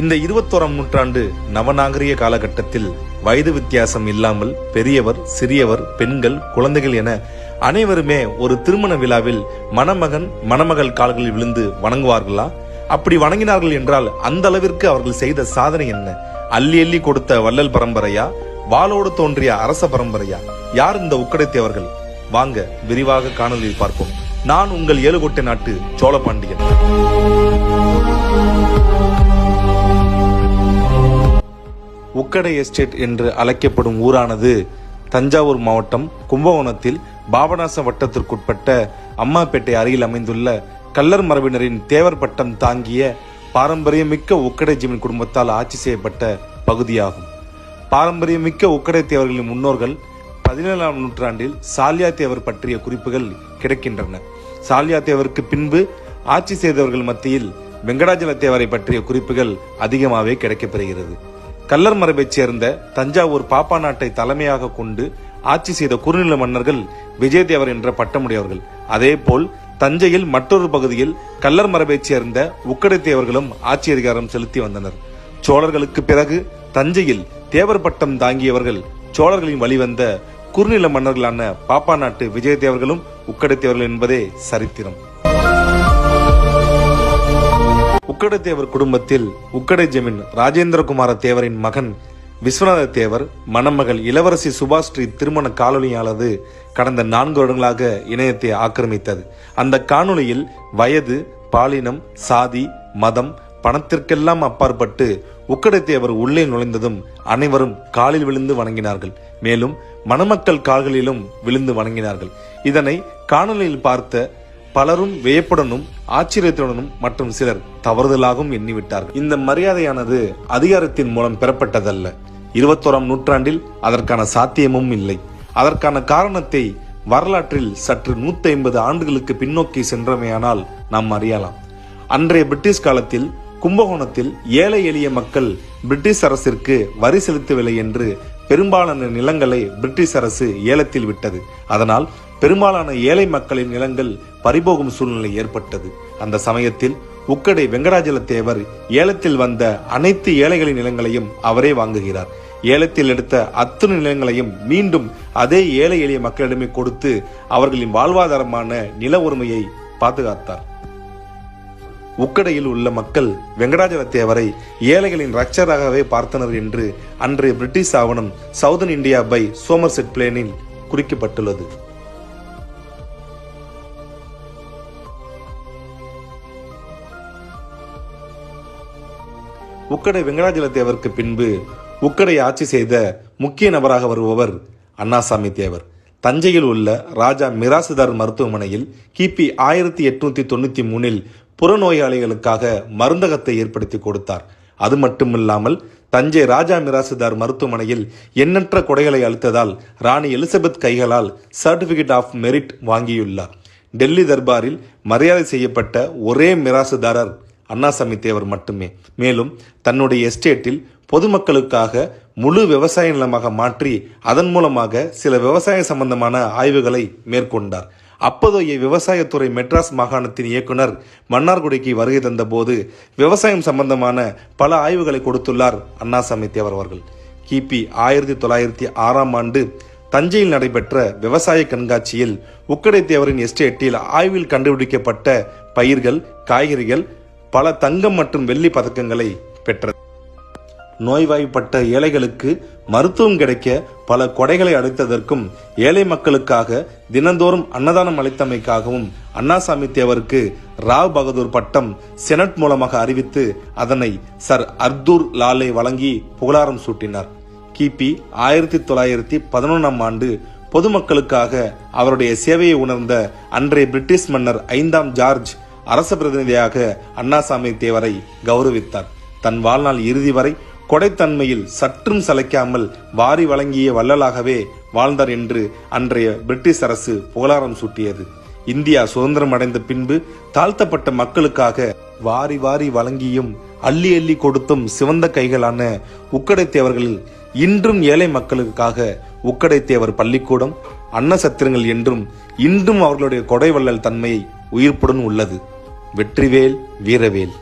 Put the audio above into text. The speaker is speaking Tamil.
இந்த இருபத்தோராம் நூற்றாண்டு நவநாகரிக காலகட்டத்தில் வயது வித்தியாசம் இல்லாமல் பெரியவர் சிறியவர் பெண்கள் குழந்தைகள் என அனைவருமே ஒரு திருமண விழாவில் மணமகன் மணமகள் கால்களில் விழுந்து வணங்குவார்களா? அப்படி வணங்கினார்கள் என்றால் அந்த அளவிற்கு அவர்கள் செய்த சாதனை என்ன? அள்ளி அள்ளி கொடுத்த வள்ளல் பரம்பரையா? வாளோடு தோன்றிய அரச பரம்பரையா? யார் இந்த உக்கடைத்தேவர்கள் வாங்க விரிவாக காணொலியில் பார்ப்போம். நான் உங்கள் ஏழுகொட்டை நாட்டு சோழபாண்டியன் உக்கடை எஸ்டேட் என்று அழைக்கப்படும் ஊரானது தஞ்சாவூர் மாவட்டம் கும்பகோணத்தில் பாபநாச வட்டத்திற்குட்பட்ட அம்மாப்பேட்டை அருகில் அமைந்துள்ள கல்லர் மரபினரின் தேவர் பட்டம் தாங்கிய பாரம்பரியமிக்க உக்கடை ஜீவன் குடும்பத்தால் ஆட்சி செய்யப்பட்ட பகுதியாகும். பாரம்பரியமிக்க உக்கடை தேவர்களின் முன்னோர்கள் பதினேழாம் நூற்றாண்டில் சாலியா தேவர் பற்றிய குறிப்புகள் கிடைக்கின்றன. சாலியா தேவருக்கு பின்பு ஆட்சி செய்தவர்கள் மத்தியில் வெங்கடாஜல தேவரை பற்றிய குறிப்புகள் அதிகமாகவே கிடைக்கப்பெறுகிறது. கல்லர் மரபைச் சேர்ந்த தஞ்சாவூர் பாப்பா நாட்டை தலைமையாக கொண்டு ஆட்சி செய்த குறுநில மன்னர்கள் விஜயதேவர் என்ற பட்டமுடையவர்கள். அதேபோல் தஞ்சையில் மற்றொரு பகுதியில் கல்லர் மரபைச் சேர்ந்த உக்கடைத்தேவர்களும் ஆட்சி அதிகாரம் செலுத்தி வந்தனர். சோழர்களுக்கு பிறகு தஞ்சையில் தேவர் பட்டம் தாங்கியவர்கள் சோழர்களின் வழிவந்த குறுநில மன்னர்களான பாப்பா நாட்டு விஜயதேவர்களும் உக்கடைத்தேவர்கள் என்பதே சரித்திரம். உக்கடத்தேவர் குடும்பத்தில் உக்கடை ஜமீன் ராஜேந்திரகுமார தேவரின் மகன் விஸ்வநாத தேவர் மணமகள் இளவரசி சுபாஸ்ரீ திருமண காணொலியானது கடந்த நான்கு வருடங்களாக இணையத்தை ஆக்கிரமித்தது. அந்த காணொலியில் வயது பாலினம் சாதி மதம் பணத்திற்கெல்லாம் அப்பாற்பட்டு உக்கடத்தேவர் உள்ளே நுழைந்ததும் அனைவரும் காலில் விழுந்து வணங்கினார்கள். மேலும் மணமக்கள் கால்களிலும் விழுந்து வணங்கினார்கள். இதனை காணொலியில் பார்த்த பலரும் வியப்புடனும் ஆச்சரியத்துடனும் மற்றும் சிலர் தவறுதலாகவும் எண்ணிவிட்டார்கள். இந்த மரியாதையானது அதிகாரத்தின் மூலம் பெறப்பட்டதல்ல. இருபத்தோராம் நூற்றாண்டில் அதற்கான சாத்தியமும் இல்லை. அதற்கான காரணத்தை வரலாற்றில் சற்று நூத்தி ஐம்பது ஆண்டுகளுக்கு பின்னோக்கி சென்றமையானால் நாம் அறியலாம். அன்றைய பிரிட்டிஷ் காலத்தில் கும்பகோணத்தில் ஏழை எளிய மக்கள் பிரிட்டிஷ் அரசிற்கு வரி செலுத்தவில்லை என்று பெரும்பாலான நிலங்களை பிரிட்டிஷ் அரசு ஏலத்தில் விட்டது. அதனால் பெரும்பாலான ஏழை மக்களின் நிலங்கள் பறிபோகும் சூழ்நிலை ஏற்பட்டது. அந்த சமயத்தில் உக்கடை வெங்கடாஜல தேவர் ஏலத்தில் வந்த அனைத்து ஏழைகளின் நிலங்களையும் அவரே வாங்குகிறார். ஏலத்தில் எடுத்த அத்தனை நிலங்களையும் மீண்டும் அதே ஏழை எளிய மக்களிடமே கொடுத்து அவர்களின் வாழ்வாதாரமான நில உரிமையை பாதுகாத்தார். உக்கடையில் உள்ள மக்கள் வெங்கடாஜல தேவரை ஏழைகளின் ரட்சராகவே பார்த்தனர் என்று அன்றைய பிரிட்டிஷ் ஆவணம் சவுதன் இந்தியா பை சோமர்செட் பிளேனில் குறிக்கப்பட்டுள்ளது. உக்கடை வெங்கடாஜல தேவருக்கு பின்பு உக்கடை ஆட்சி செய்த முக்கிய நபராக வருபவர் அண்ணாசாமி தேவர். தஞ்சையில் உள்ள ராஜா மிராசுதார் மருத்துவமனையில் கிபி ஆயிரத்தி எட்நூத்தி தொண்ணூத்தி மூணில் புறநோயாளிகளுக்காக மருந்தகத்தை ஏற்படுத்தி கொடுத்தார். அது மட்டுமில்லாமல் தஞ்சை ராஜா மிராசுதார் மருத்துவமனையில் எண்ணற்ற கொடைகளை அளித்ததால் ராணி எலிசபெத் கைகளால் சர்டிபிகேட் ஆஃப் மெரிட் வாங்கியுள்ளார். டெல்லி தர்பாரில் மரியாதை செய்யப்பட்ட ஒரே மிராசுதாரர் அண்ணாசாமி தேவர் மட்டுமே. மேலும் தன்னுடைய எஸ்டேட்டில் பொதுமக்களுக்காக முழு விவசாய நிலமாக மாற்றி அதன் மூலமாக சில விவசாய சம்பந்தமான ஆய்வுகளை மேற்கொண்டார். அப்போதைய விவசாயத்துறை மெட்ராஸ் மாகாணத்தின் இயக்குனர் மன்னார்குடிக்கு வருகை தந்தபோது விவசாயம் சம்பந்தமான பல ஆய்வுகளை கொடுத்துள்ளார் அண்ணாசாமி தேவர் அவர்கள். கிபி ஆயிரத்தி தொள்ளாயிரத்தி ஆறாம் ஆண்டு தஞ்சையில் நடைபெற்ற விவசாய கண்காட்சியில் உக்கடை தேவரின் எஸ்டேட்டில் ஆய்வில் கண்டுபிடிக்கப்பட்ட பயிர்கள் காய்கறிகள் பல தங்கம் மற்றும் வெள்ளி பதக்கங்களை பெற்றது. நோய்வாய்ப்பட்ட ஏழைகளுக்கு மருத்துவம் கிடைக்க பல கொடைகளை அளித்ததற்கும் ஏழை மக்களுக்காக தினந்தோறும் அன்னதானம் அளித்தமைக்காகவும் அண்ணாசாமி தேவருக்கு ராவ் பகதூர் பட்டம் செனட் மூலமாக அறிவித்து அதனை சர் அர்தூர் லாலே வழங்கி புகழாரம் சூட்டினார். கிபி ஆயிரத்தி தொள்ளாயிரத்தி பதினொன்றாம் ஆண்டு பொதுமக்களுக்காக அவருடைய சேவையை உணர்ந்த அன்றைய பிரிட்டிஷ் மன்னர் ஐந்தாம் ஜார்ஜ் அரச பிரதிநிதியாக அண்ணாசாமி தேவரை கௌரவித்தார். தன் வாழ்நாள் இறுதி வரை கொடைத்தன்மையில் சற்றும் சளைக்காமல் வாரி வழங்கிய வள்ளலாகவே வாழ்ந்தார் என்று அன்றைய பிரிட்டிஷ் அரசு புகழாரம் சூட்டியது. இந்தியா சுதந்திரம் அடைந்த பின்பு தாழ்த்தப்பட்ட மக்களுக்காக வாரி வாரி வழங்கியும் அள்ளி அள்ளி கொடுத்தும் சிவந்த கைகளான உக்கடைத்தேவர்களில் இன்றும் ஏழை மக்களுக்காக உக்கடைத்தேவர் பள்ளிக்கூடம் அன்னசத்திரங்கள் என்றும் இன்றும் அவர்களுடைய கொடை வள்ளல் தன்மையை உயிர்ப்புடன் உள்ளது. வெற்றிவேல் வீரவேல்.